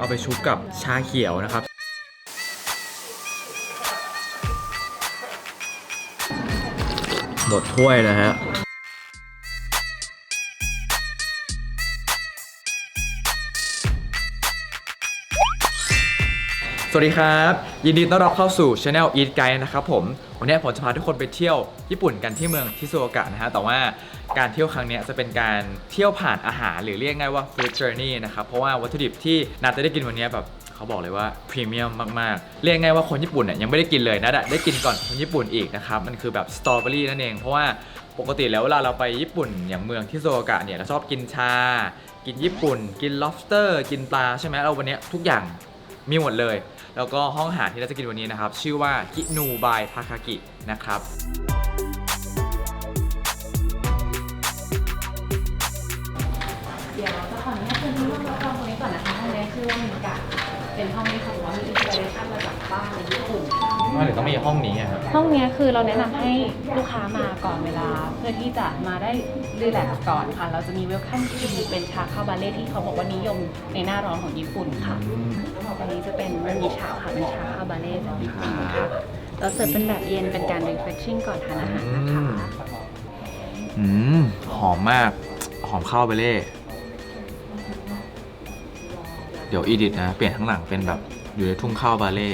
เอาไปชุบกับชาเขียวนะครับ หมดถ้วยนะฮะ สวัสดีครับ ยินดีต้อนรับเข้าสู่ Channel Eat Guide นะครับผมวันนี้ผมจะพาทุกคนไปเที่ยวญี่ปุ่นกันที่เมืองทิซูโอกะนะฮะแต่ว่าการเที่ยวครั้งนี้จะเป็นการเที่ยวผ่านอาหารหรือเรียกง่ายว่า food journey นะครับเพราะว่าวัตถุดิบที่นาจะได้กินวันนี้แบบเขาบอกเลยว่าพรีเมียมมากๆ เรียกง่ายว่าคนญี่ปุ่นเนี่ยยังไม่ได้กินเลยนะได้กินก่อนคนญี่ปุ่นอีกนะครับมันคือแบบสตรอเบอรี่นั่นเองเพราะว่าปกติแล้วเวลาเราไปญี่ปุ่นอย่างเมืองทิซูโอกะเนี่ยเราชอบกินชา กินญี่ปุ่น กิน lobster กินปลาใช่ไหมเราวันนี้ทุกอย่างมีหมดเลย แล้วก็ห้องอาหารที่เราจะกินวันนี้นะครับ ชื่อว่ากินูบายทาคากินะครับเดี๋ยวจะขออนุญาตเป็นห้องรับรองตรงนี้ก่อนนะคะห้องนี้ชื่อว่ามิกะเป็นห้องที่เขาบอกว่ามีอินสปิเรชันมาจากบ้านในญี่ปุ่น ว่าหรือต้องมีห้องนี้อะครับ ห้องเนี้ยคือเราแนะนำให้ลูกค้ามาก่อนเวลา เพื่อที่จะมาได้รีแลกซ์ก่อนค่ะ เราจะมีเวลคัมทีเป็นชาคาบาเล่ที่เขาบอกว่านิยมในหน้าร้อนของญี่ปุ่นค่ะอันนี้จะเป็นมันมีชาค่ะเป็นชาคาบาเล่จากญี่ปุ่นนะคะเราเสิร์ฟเป็นแบบเย็นเป็นการ refreshing ก่อนทานอาหารนะคะ อืม หอมมาก หอมข้าวเบเล่ เดี๋ยวอีดิทนะ เปลี่ยนข้างหลังเป็นแบบอยู่ในทุ่งข้าวบาเล่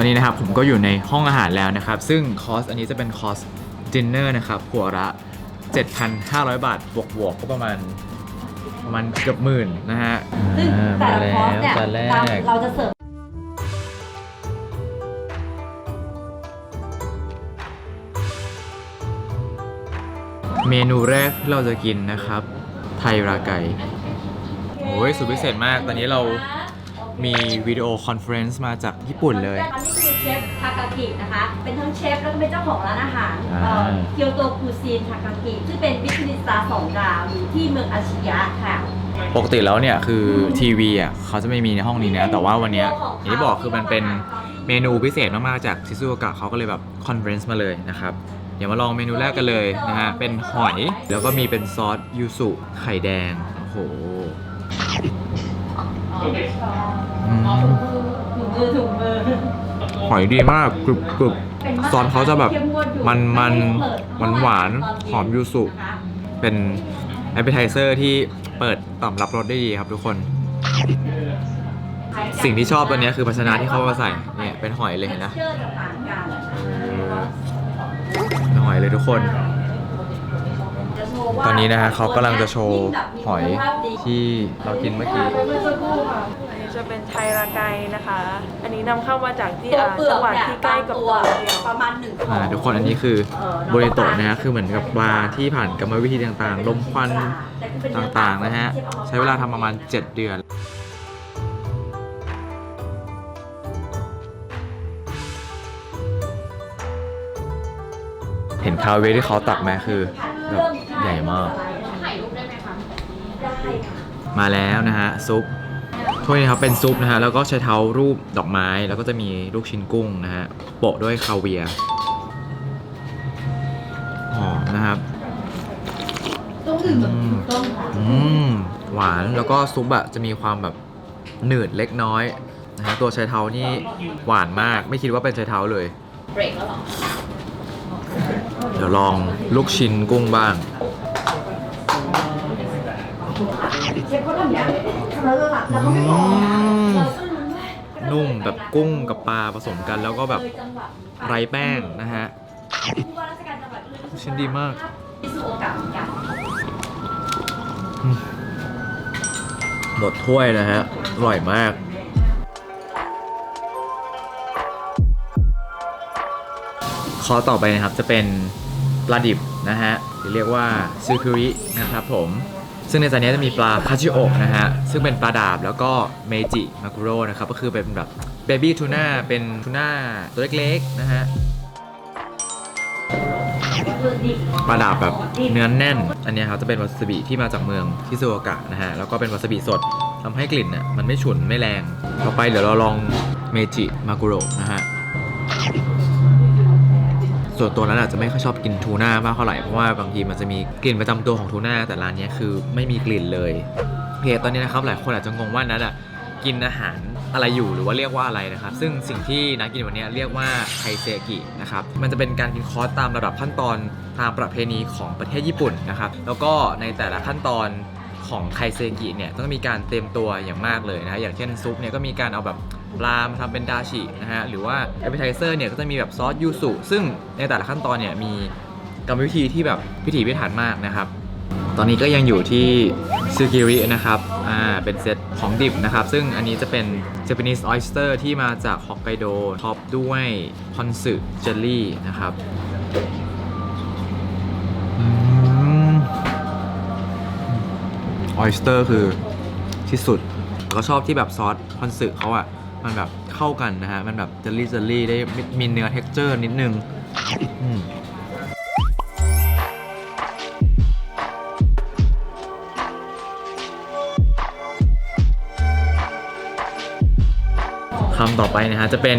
ตอนนี้นะครับผมก็อยู่ในห้องอาหารแล้วนะครับ ซึ่งคอร์สอันนี้จะเป็นคอร์สดินเนอร์นะครับหัวละ 7,500 บาทบวกบวกๆก็ประมาณประมาณเกือบหมื่นนะฮะซึ่งอ่าแต่มาละแล้วคอร์สเนี่ยจานแรตามกเราจะเสิร์ฟเมนูแรกที่เราจะกินนะครับ ไทยราไก่โอ้ยสุดพิเศษมาก ตอนนี้เรา มีวิดีโอคอนเฟอเรนซ์มาจากญี่ปุ่นเลย อันนี้คือเชฟทากากินะคะ เป็นทั้งเชฟแล้วก็เป็นเจ้าของร้านอาหารอ่า เกียวโตคูซีนทากากิซึ่งเป็นบิสเนสสตาร์สองดาวอยู่ที่เมืองอาชิยะค่ะ ปกติแล้วเนี่ยคือทีวีอะเขาจะไม่มีในห้องนี้นะ แต่ว่าวันเนี้ยอย่างที่บอกคือมันเป็นเมนูพิเศษมากๆ จากชิซูโอกะเขาก็เลยแบบคอนเฟอเรนซ์มาเลยนะครับ เดี๋ยวมาลองเมนูแรกกันเลยนะฮะ เป็นหอย แล้วก็มีเป็นซอสยูสุไข่แดง โอ้โห อืมถุงมือถุงมือหอยดีมากกรุบกรุบ ซอสเขาจะแบบมันมันหวานหวานๆหอมยูสุ เป็นแอปเป i z เซอร์ที่เปิดตอบรับรสได้ดีครับทุกคน สิ่งที่ชอบตัวเนี้ยคือภาชนะที่เขามาใส่เนี่ยเป็นหอยเลยเห็นนะเชื่อจะต่างกันเป็นหอยเลยทุกคนจะโชว์ว่า ตอนนี้นะฮะเขากำลังจะโชว์หอยยิ่งแบบมีคุณภาพดีที่เรากินเมื่อกี้เมื่อสักครู่ค่ะอันนี้จะเป็นไทราไกนะคะ อันนี้นำเข้ามาจากที่ตัวอ่าเปลือจักงหวัดเนี่ยที่ใกล้กับตัวตัวเดียวประมาณหนึ่งอ่าทุกคนอันนี้คือโบริโตะนะฮะคือเหมือนกับปลาที่ผ่านกรรมวิธีต่างๆลมควันต่างๆนะฮะใช้เวลาทำประมาณ 7 เดือน เห็นคาเวที่เขาตักไหมคือแบบใหญ่มากมาแล้วนะฮะซุปถ้วยนี้ครับเป็นซุปนะฮะแล้วก็ใช้เท้ารูปดอกไม้ แล้วก็จะมีลูกชิ้นกุ้งนะฮะโปะด้วยคาเวียร์หอมนะครับต้องดื่มแบบอืมต้องอืมหวานแล้วก็ซุปอะจะมีความแบบหนืดเล็กน้อยนะฮะตัวไชเท้านี่หวานมากไม่คิดว่าเป็นไชเท้าเลย เบรกแล้วเหรอ เดี๋ยวลองลูกชิ้นกุ้งบ้าง นี้แล้วก็หลับแล้วเขาไม่บอกนะเราก็รู้ว่านุ่มแบบกุ้งกับปลาผสมกัน แล้วก็แบบเลยจังหวะไร้แป้งนะฮะ ผู้ว่าราชการจังหวัดก็เลยรู้สึกชิ้นดีมากมิสุโอกะเหมือนกันหมดถ้วยนะฮะ อร่อยมาก ข้อต่อไปนะครับจะเป็นปลาดิบนะฮะหรือเรียกว่าซูคุรินะครับผม ซึ่งในจานนี้จะมีปลาคาชิโอะนะฮะ ซึ่งเป็นปลาดาบแล้วก็เมจิมากุโร่นะครับ ก็คือเป็นแบบเบบี้ทูน่าเป็นทูน่าตัวเล็กๆนะฮะปลาดาบแบบเนื้อแน่น อันนี้ครับจะเป็นวาซาบิที่มาจากเมืองทิซูโอกะนะฮะ แล้วก็เป็นวาซาบิสดทำให้กลิ่นเนี่ยมันไม่ฉุนไม่แรง ต่อไปเดี๋ยวเราลองเมจิมากุโระนะฮะ ส่วนตัวนั้นอาจจะไม่ค่อยชอบกินทูน่ามากเท่าไหร่เพราะว่าบางทีมันจะมีกลิ่นประจำตัวของทูน่าแต่ร้านนี้คือไม่มีกลิ่นเลยโอเคตอนนี้นะครับหลายคนอาจจะงงว่านัทอะกินอาหารอะไรอยู่หรือว่าเรียกว่าอะไรนะครับ ซึ่งสิ่งที่นัทกินวันนี้เรียกว่าไคเซกินะครับมันจะเป็นการกินคอร์สตามระดับขั้นตอนตามประเพณีของประเทศญี่ปุ่นนะครับแล้วก็ในแต่ละขั้นตอนของไคเซกิเนี่ยต้องมีการเตรียมตัวอย่างมากเลยนะอย่างเช่นซุปเนี่ยก็มีการเอาแบบ ปลามาทำเป็นดาชินะฮะหรือว่า a p p e t i z e r เนี่ยก็จะมีแบบซอสยูสุซึ่งในแต่ละขั้นตอนเนี่ยมีกรรมวิธีที่แบบพิถีพิถันมากนะครับ ตอนนี้ก็ยังอยู่ที่ซูกิรินะครับอ่าเป็นเซตของดิบนะครับ ซึ่งอันนี้จะเป็น Japanese oyster ที่มาจากฮอกไกโดท็อปด้วยคอนสึเจลลี่นะครับออยสเตอร์คือที่สุด ก็ชอบที่แบบซอสคอนสึเขาอะ มันแบบเข้ากันนะฮะ มันแบบเจลลี่เจลลี่ได้มีเนื้อเท็กเจอร์นิดนึงคำต่อไปนะฮะ จะเป็น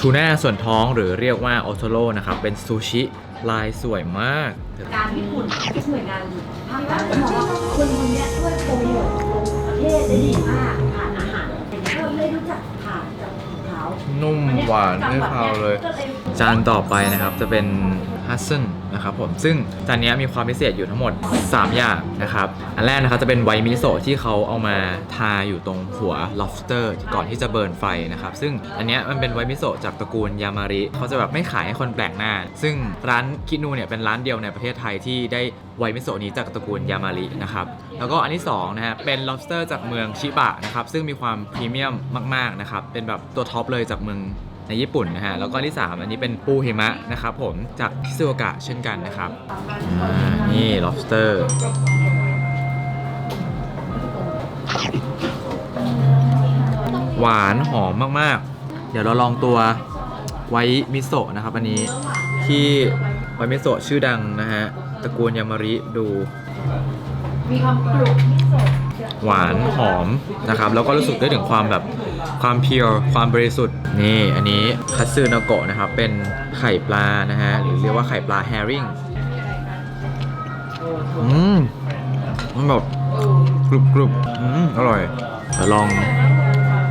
ทูน่าส่วนท้องหรือเรียกว่าโอโทโร่นะครับ เป็นซูชิลายสวยมาก การญี่ปุ่นทุกหน่วยงานภาครัฐจะมองว่าคนคนนี้ช่วยโปรโมทประเทศได้ดีมาก นุ่มหวานไม่คาวเลยก็เลย จานต่อไปนะครับจะเป็น ฮัสเซนนะครับผมซึ่งจานนี้มีความพิเศษอยู่ทั้งหมด 3 อย่างนะครับ อันแรกนะครับจะเป็นไวมิโซะที่เขาเอามาทาอยู่ตรงหัว lobster ก่อนที่จะเบิร์นไฟนะครับ ซึ่งอันเนี้ยมันเป็นไวมิโซะจากตระกูลยามาริเขาจะแบบไม่ขายให้คนแปลกหน้า ซึ่งร้านคินูเนี่ยเป็นร้านเดียวในประเทศไทยที่ได้ไวมิโซะนี้จากตระกูลยามารินะครับแล้วก็อันที่สองนะฮะเป็น lobster จากเมืองชิบะนะครับซึ่งมีความพรีเมียมมากๆนะครับเป็นแบบตัวท็อปเลยจากเมือง ในญี่ปุ่นนะฮะ แล้วก็อันที่ 3 อันนี้เป็นปูหิมะนะครับผมจากทิซูโอกะเช่นกันนะครับอ่านี่ lobster หวานหอมมากๆ เดี๋ยวเราลองตัวไวท์มิโซะนะครับ อันนี้ที่ไวท์มิโซะชื่อดังนะฮะตระกูลยามาริดูมีความกรุบที่สดหวานหอมนะครับ แล้วก็รู้สึกได้ถึงความแบบ ความเพียวความบริสุทธิ์นี่อันนี้คัตสึนาโกะนะครับ เป็นไข่ปลานะฮะ หรือเรียกว่าไข่ปลาแฮริงอืมมันแบบกรุบกรุบอืมอร่อยเดี๋ยวลอง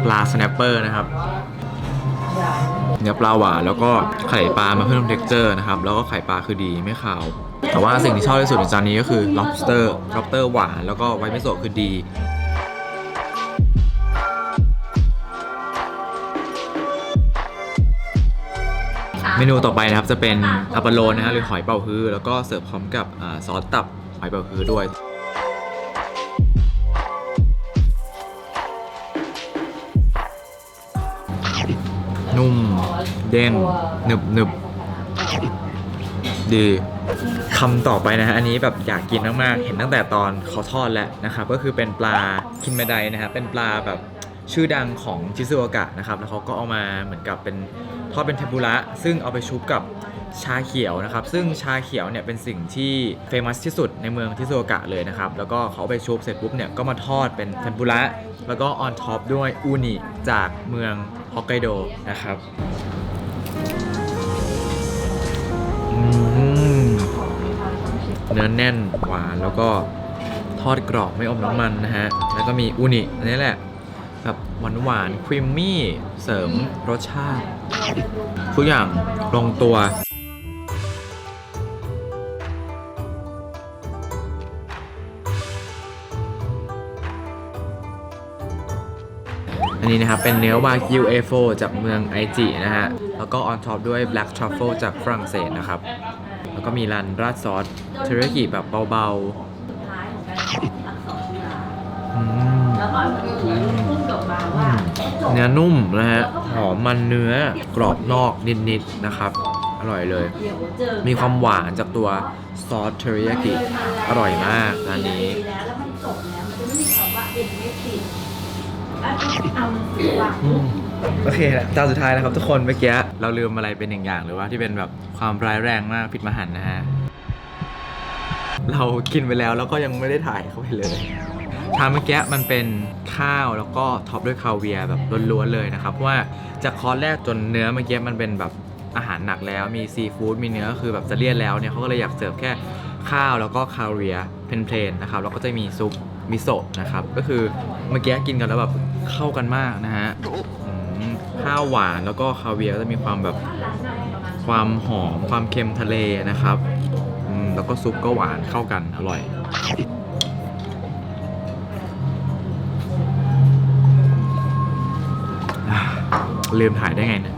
ปลาสแนปเปอร์นะครับเนื้อปลาหวานแล้วก็ไข่ปลามาเพิ่มเท็กเจอร์นะครับ แล้วก็ไข่ปลาคือดีไม่ขาว แต่ว่าสิ่งที่ชอบที่สุดในจานนี้ก็คือ lobster lobster หวานแล้วก็ไวท์มิโซะคือดี เมนูต่อไปนะครับจะเป็นอาปาโลนะฮะหรือหอยเป่าฮื้อแล้วก็เสิร์ฟพร้อมกับอาซอสตับหอยเป่าฮื้อด้วยนุ่มเด้งหนึบหนึบดีคำต่อไปนะฮะอันนี้แบบอยากกินมากๆเห็นตั้งแต่ตอนเขาทอดแล้วนะครับก็คือเป็นปลาคินเมไดนะครับเป็นปลาแบบ ชื่อดังของชิซูโอกะนะครับ แล้วเขาก็เอามาเหมือนกับเป็นทอดเป็นเทมปุระ ซึ่งเอาไปชุบกับชาเขียวนะครับ ซึ่งชาเขียวเนี่ยเป็นสิ่งที่เฟมัสที่สุดในเมืองทิซูโอกะเลยนะครับ แล้วก็เขาไปชุบเสร็จปุ๊บเนี่ยก็มาทอดเป็นเทมปุระ แล้วก็ออนท็อปด้วยอูนิจากเมืองฮอกไกโดนะครับเนื้อแน่นหวานแล้วก็ทอดกรอบไม่อมน้ำมันนะฮะ แล้วก็มีอูนิอันนี้แหละ แบบหวานหวานครีมมี่เสริมรสชาติ ทุกอย่างลงตัว อันนี้นะครับ เป็นเนื้อวากิว A4 จากเมืองไอจินะฮะ แล้วก็ออนท็อปด้วย Black Truffle จากฝรั่งเศสนะครับ แล้วก็มีรันราดซอสเทริยากิแบบเบาสุดท้ายของการอักษรจุฬาๆ เนื้อนุ่มนะฮะหอมมันเนื้อกรอบนอกนิดๆนะครับ อร่อยเลยเดี๋ยวเจอมีความหวานจากตัวซอสเทริยากิอร่อยมากร้านนี้แล้วแล้วมันจบแล้วมันจะไม่มีคำว่าเอ็นไม่ติดแล้วเอามันสิว่าโอเคนะจานสุดท้ายนะครับทุกคนเมื่อกี้เราลืมอะไรเป็นหนึ่งอย่างหรือว่าที่เป็นแบบความร้ายแรงมากผิดมหันต์นะฮะเรากินไปแล้วแล้วก็ยังไม่ได้ถ่ายเข้าไปเลย ชามเมื่อกี้มันเป็นข้าวแล้วก็ท็อปด้วยคาเวียร์แบบล้วนๆเลยนะครับ เพราะว่าจากคอร์สแรกจนเนื้อเมื่อกี้มันเป็นแบบอาหารหนักแล้วมีซีฟู้ดมีเนื้อคือแบบจะเลี่ยนแล้วเนี่ยเขาก็เลยอยากเสิร์ฟแค่ข้าวแล้วก็คาเวียร์เพลนๆนะครับแล้วก็จะมีซุปมิโซะนะครับก็คือเมื่อกี้กินกันแล้วแบบเข้ากันมากนะฮะข้าวหวานแล้วก็คาเวียร์ก็จะมีความแบบความหอมความเค็มทะเลนะครับแล้วก็ซุปก็หวานเข้ากันอร่อย ลืมถ่ายได้ไงเนี่ย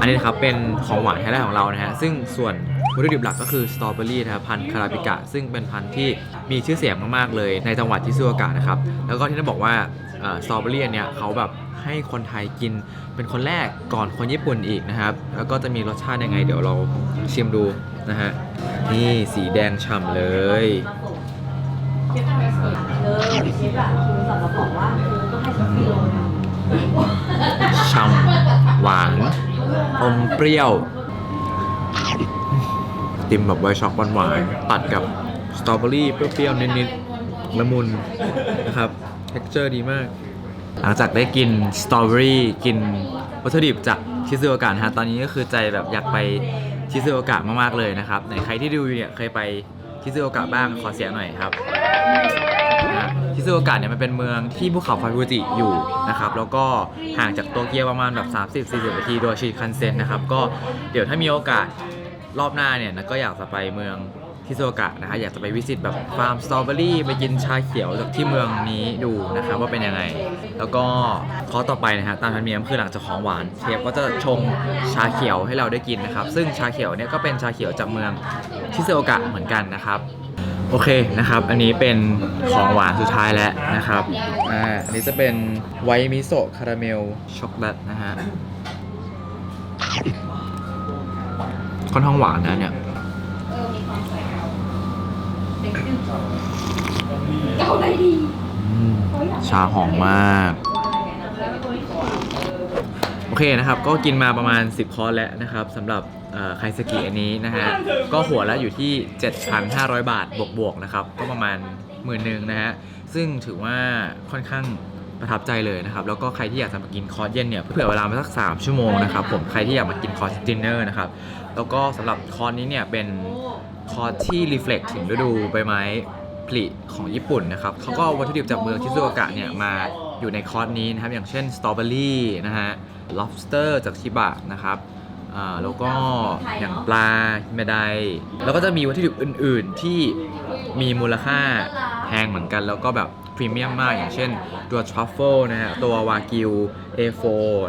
อันนี้นะครับเป็นของหวานไฮไลท์ของเรานะฮะ ซึ่งส่วนวัตถุดิบหลักก็คือสตรอเบอรี่นะครับพันธุ์คาราบิกะ ซึ่งเป็นพันธุ์ที่ มีชื่อเสียงมากๆเลยในจังหวัดที่ซูโอกะนะครับ แล้วก็ที่ต้บอกว่าสตรอเบอรี่อันเนี้ยเขาแบบให้คนไทยกินเป็นคนแรกก่อนคนญี่ปุ่นอีกนะครับ แล้วก็จะมีรสชาติยังไง เดี๋ยวเราชิมดูนะฮะ นี่สีแดงฉ่ำเลยฉ่ำหวานอมเปรี้ยว ติมแบบไวช็อกหวานๆตัดกับ สตรอเบอรี่เปรี้ยวๆนิดๆละมุนนะครับเท็กเจอร์ดีมาก หลังจากได้กินสตรอเบอรี่กินวัตถุดิบจากชิซูโอกะนะฮะตอนนี้ก็คือใจแบบอยากไปชิซูโอกะมากๆเลยนะครับไหนใครที่ดูอยู่เนี่ยเคยไปชิซูโอกะบ้างขอเสียงหน่อยครับชิซูโอกะเนี่ยมันเป็นเมืองที่ภูเขาไฟฟูจิอยู่นะครับแล้วก็ห่างจากโตเกียวประมาณแบบ 30-40นาทีโดยชิคันเซ็นนะครับก็เดี๋ยวถ้ามีโอกาสรอบหน้าเนี่ยนะก็อยากจะไปเมือง ชิซูโอกะนะฮะอยากจะไปวิสิตแบบฟาร์มสตรอเบอรี่ไปกินชาเขียวจากที่เมืองนี้ดูนะครับว่าเป็นยังไง แล้วก็ข้อต่อไปนะฮะตามธรรมเนียมคือหลังจากของหวานเชฟก็จะชงชาเขียวให้เราได้กินนะครับซึ่งชาเขียวเนี่ยก็เป็นชาเขียวจากเมืองชิซูโอกะเหมือนกันนะครับโอเคนะครับ อันนี้เป็นของหวานสุดท้ายแล้วนะครับ อ่า อันนี้จะเป็นไวมิโซะคาราเมลช็อกโกแลตนะฮะค่อนข้างหวานนะเนี่ย เอาได้ดีอืมชาหอมมาก โอเคนะครับ ก็กินมาประมาณ 10 คอร์สแล้วนะครับสำหรับเอ่อไคสกิอันนี้นะฮะ ก็หัวละอยู่ที่ 7,500 บาทบวกๆนะครับ ก็ประมาณหมื่นหนึ่งนะฮะ ซึ่งถือว่าค่อนข้างประทับใจเลยนะครับ แล้วก็ใครที่อยากจะมากินคอร์สเย็นเนี่ยเผื่อเวลามาสัก 3 ชั่วโมงนะครับผม ใครที่อยากมากินคอร์สดินเนอร์นะครับ แล้วก็สำหรับคอร์สนี้เนี่ยเป็น คอร์สที่รีเฟล็กถึงฤดูใบไม้ผลิของญี่ปุ่นนะครับเขาก็วัตถุดิบจากเมืองชิซูโอกะเนี่ยมาอยู่ในคอร์สนี้นะครับ อย่างเช่นสตรอเบอรี่นะฮะ lobster จากชิบะนะครับแล้วก็อย่างปลาเมไดแล้วก็จะมีวัตถุดิบอื่น ๆ ที่มีมูลค่าแพงเหมือนกัน แล้วก็แบบพรีเมียมมากอย่างเช่นตัวทรัฟเฟิลนะฮะ ตัววากิว A4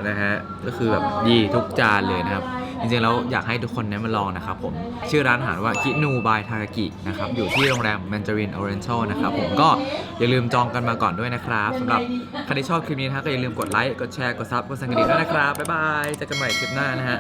นะฮะ ก็คือแบบดีทุกจานเลยนะครับ จริงๆแล้วอยากให้ทุกคนเนี่ยมาลองนะครับผมชื่อร้านอาหารว่าคินูบายทากากินะครับอยู่ที่โรงแรมแมนจารินออเรนทัลนะครับผมก็อย่าลืมจองกันมาก่อนด้วยนะครับสำหรับใครที่ชอบคลิปนี้นะฮะก็อย่าลืมกดไลค์กดแชร์กดซับกดสังเกตด้วยนะครับบ๊ายบายเจอกันใหม่คลิปหน้านะฮะ